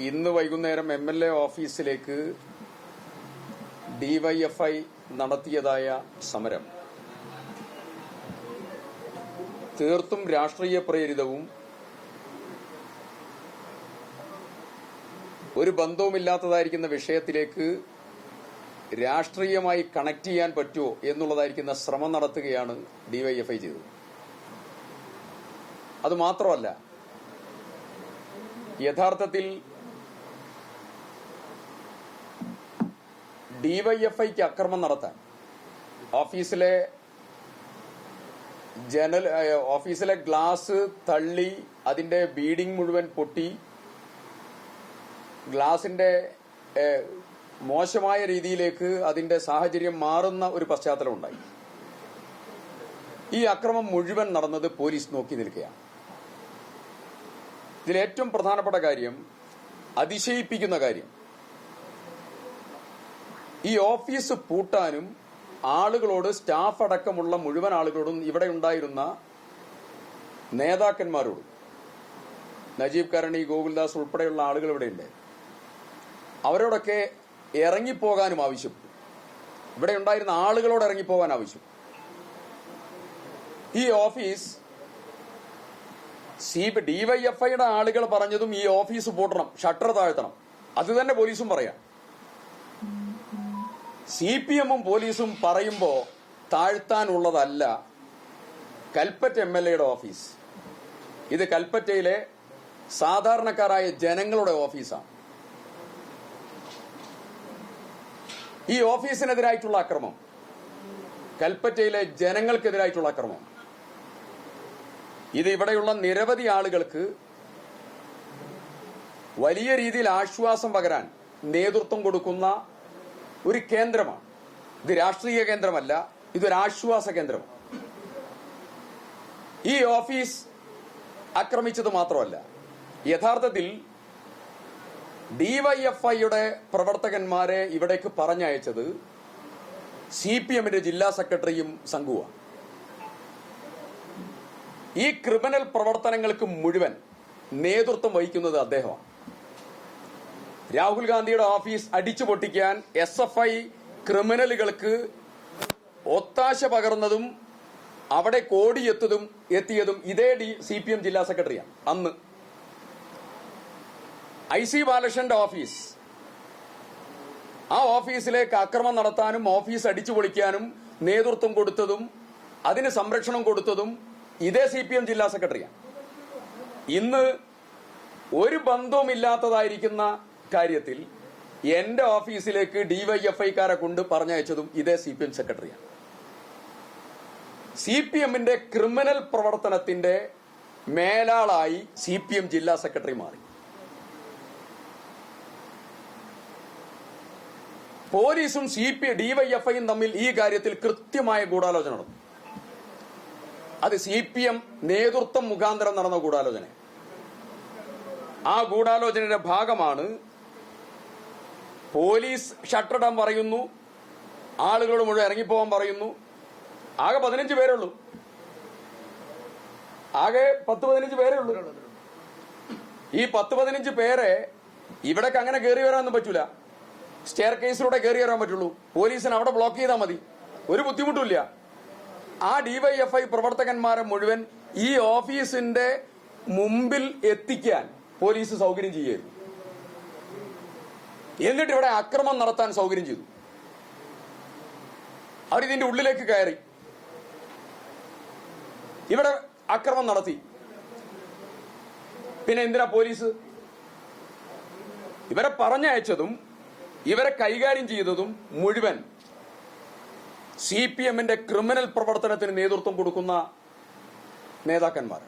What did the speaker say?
ഇന്ന് വൈകുന്നേരം M L A ഓഫീസിലേക്ക് ഡിവൈഎഫ്ഐ നടത്തിയതായ സമരം. തീർത്തും രാഷ്ട്രീയ പ്രേരിതവും ഒരു ബന്ധവുമില്ലാത്തതായിരിക്കുന്ന വിഷയത്തിലേക്ക് രാഷ്ട്രീയമായി കണക്ട് ചെയ്യാൻ പറ്റുമോ എന്നുള്ളതായിരിക്കുന്ന ശ്രമം നടത്തുകയാണ് ഡിവൈഎഫ്ഐ ചെയ്തത്. അത് മാത്രമല്ല യഥാർത്ഥത്തിൽ ഡിവൈഎഫ്ഐക്ക് അക്രമം നടത്താൻ. ഓഫീസിലെ ജനൽ ഓഫീസിലെ ഗ്ലാസ് തള്ളി അതിന്റെ ബീഡിംഗ് മുഴുവൻ പൊട്ടി. ഗ്ലാസിന്റെ മോശമായ രീതിയിലേക്ക് അതിന്റെ സാഹചര്യം മാറുന്ന ഒരു പശ്ചാത്തലം ഉണ്ടായി. ഈ അക്രമം മുഴുവൻ നടന്നത് പോലീസ് നോക്കി നിൽക്കുകയാണ്. ഇതിൽ ഏറ്റവും പ്രധാനപ്പെട്ട കാര്യം അതിശയിപ്പിക്കുന്ന കാര്യം ഈ ഓഫീസ് പൂട്ടാനും ആളുകളോട് സ്റ്റാഫ് അടക്കമുള്ള മുഴുവൻ ആളുകളോടും ഇവിടെ ഉണ്ടായിരുന്ന നേതാക്കന്മാരോടും നജീബ് കരണി ഗോകുൽദാസ് ഉൾപ്പെടെയുള്ള ആളുകൾ ഇവിടെയുണ്ട് അവരോടൊക്കെ ഇറങ്ങിപ്പോകാനും ആവശ്യം. ഇവിടെ ഉണ്ടായിരുന്ന ആളുകളോട് ഇറങ്ങിപ്പോകാൻ ആവശ്യം. ഈ ഓഫീസ് സി ഡിവൈഎഫ്ഐയുടെ ആളുകൾ പറഞ്ഞതും ഈ ഓഫീസ് പൂട്ടണം ഷട്ടർ താഴ്ത്തണം. അത് തന്നെ പോലീസും പറയാം. സി പി എമ്മും പോലീസും പറയുമ്പോൾ താഴ്ത്താനുള്ളതല്ല കൽപ്പറ്റ എം എൽ എയുടെ ഓഫീസ്. ഇത് കൽപ്പറ്റയിലെ സാധാരണക്കാരായ ജനങ്ങളുടെ ഓഫീസാണ്. ഈ ഓഫീസിനെതിരായിട്ടുള്ള അക്രമം കൽപ്പറ്റയിലെ ജനങ്ങൾക്കെതിരായിട്ടുള്ള അക്രമം. ഇത് ഇവിടെയുള്ള നിരവധി ആളുകൾക്ക് വലിയ രീതിയിൽ ആശ്വാസം പകരാൻ നേതൃത്വം കൊടുക്കുന്ന ഒരു കേന്ദ്രമാണ്. ഇത് രാഷ്ട്രീയ കേന്ദ്രമല്ല ഇതൊരു ആശ്വാസ കേന്ദ്രമാണ്. ഈ ഓഫീസ് ആക്രമിച്ചത് മാത്രമല്ല യഥാർത്ഥത്തിൽ ഡിവൈഎഫ്ഐയുടെ പ്രവർത്തകന്മാരെ ഇവിടേക്ക് പറഞ്ഞയച്ചത് സി പി എമ്മിന്റെ ജില്ലാ സെക്രട്ടറിയും സംഘവുമാണ്. ഈ ക്രിമിനൽ പ്രവർത്തനങ്ങൾക്ക് മുഴുവൻ നേതൃത്വം വഹിക്കുന്നത് അദ്ദേഹമാണ്. രാഹുൽ ഗാന്ധിയുടെ ഓഫീസ് അടിച്ചു പൊട്ടിക്കാൻ എസ് എഫ് ഐ ക്രിമിനലുകൾക്ക് ഒത്താശ പകർന്നതും അവിടെ കോടിയെത്തതും എത്തിയതും ഇതേ ഡി സി പി എം ജില്ലാ സെക്രട്ടറിയാണ്. അന്ന് ഐ സി ബാലകൃഷ്ണന്റെ ഓഫീസ്. ആ ഓഫീസിലേക്ക് അക്രമം നടത്താനും ഓഫീസ് അടിച്ചു പൊളിക്കാനും നേതൃത്വം കൊടുത്തതും അതിന് സംരക്ഷണം കൊടുത്തതും ഇതേ സി പി എം ജില്ലാ സെക്രട്ടറിയാണ്. ഇന്ന് ഒരു ബന്ധവുമില്ലാത്തതായിരിക്കുന്ന കാര്യത്തിൽ എന്റെ ഓഫീസിലേക്ക് ഡിവൈഎഫ്ഐക്കാരെ കൊണ്ട് പറഞ്ഞയച്ചതും ഇതേ സി പി എം സെക്രട്ടറിയാണ് സി പി എമ്മിന്റെ ക്രിമിനൽ പ്രവർത്തനത്തിന്റെ മേലാളായി സി പി എം ജില്ലാ സെക്രട്ടറി മാറി. പോലീസും സി പി ഡിവൈഎഫ്ഐയും തമ്മിൽ ഈ കാര്യത്തിൽ കൃത്യമായ ഗൂഢാലോചന നടന്നു. അത് സി പി എം നേതൃത്വം മുഖാന്തരം നടന്ന ഗൂഢാലോചന. ആ ഗൂഢാലോചനയുടെ ഭാഗമാണ് പോലീസ് ഷട്ടറിടാൻ പറയുന്നു. ആളുകളോട് മുഴുവൻ ഇറങ്ങിപ്പോവാൻ പറയുന്നു. ആകെ പതിനഞ്ച് പേരേ ഉള്ളൂ ആകെ പത്ത് പതിനഞ്ച് പേരേ ഉള്ളൂ ഈ പത്ത് പതിനഞ്ച് പേരെ ഇവിടേക്ക് അങ്ങനെ കയറി വരാനൊന്നും പറ്റൂല. സ്റ്റെയർ കേസിലൂടെ കയറി വരാൻ പറ്റുള്ളൂ. പോലീസിന് അവിടെ ബ്ലോക്ക് ചെയ്താൽ മതി. ഒരു ബുദ്ധിമുട്ടില്ല ആ ഡിവൈഎഫ്ഐ പ്രവർത്തകന്മാരെ മുഴുവൻ ഈ ഓഫീസിന്റെ മുമ്പിൽ എത്തിക്കാൻ പോലീസ് സൗകര്യം ചെയ്യായിരുന്നു എന്നിട്ട് ഇവിടെ അക്രമം നടത്താൻ സൗകര്യം ചെയ്തു. അവരിതിന്റെ ഉള്ളിലേക്ക് കയറി. ഇവിടെ അക്രമം നടത്തി. പിന്നെ എന്തിനാ പോലീസ്? ഇവരെ പറഞ്ഞയച്ചതും ഇവരെ കൈകാര്യം ചെയ്തതും മുഴുവൻ സി പി എമ്മിന്റെ ക്രിമിനൽ പ്രവർത്തനത്തിന് നേതൃത്വം കൊടുക്കുന്ന നേതാക്കന്മാർ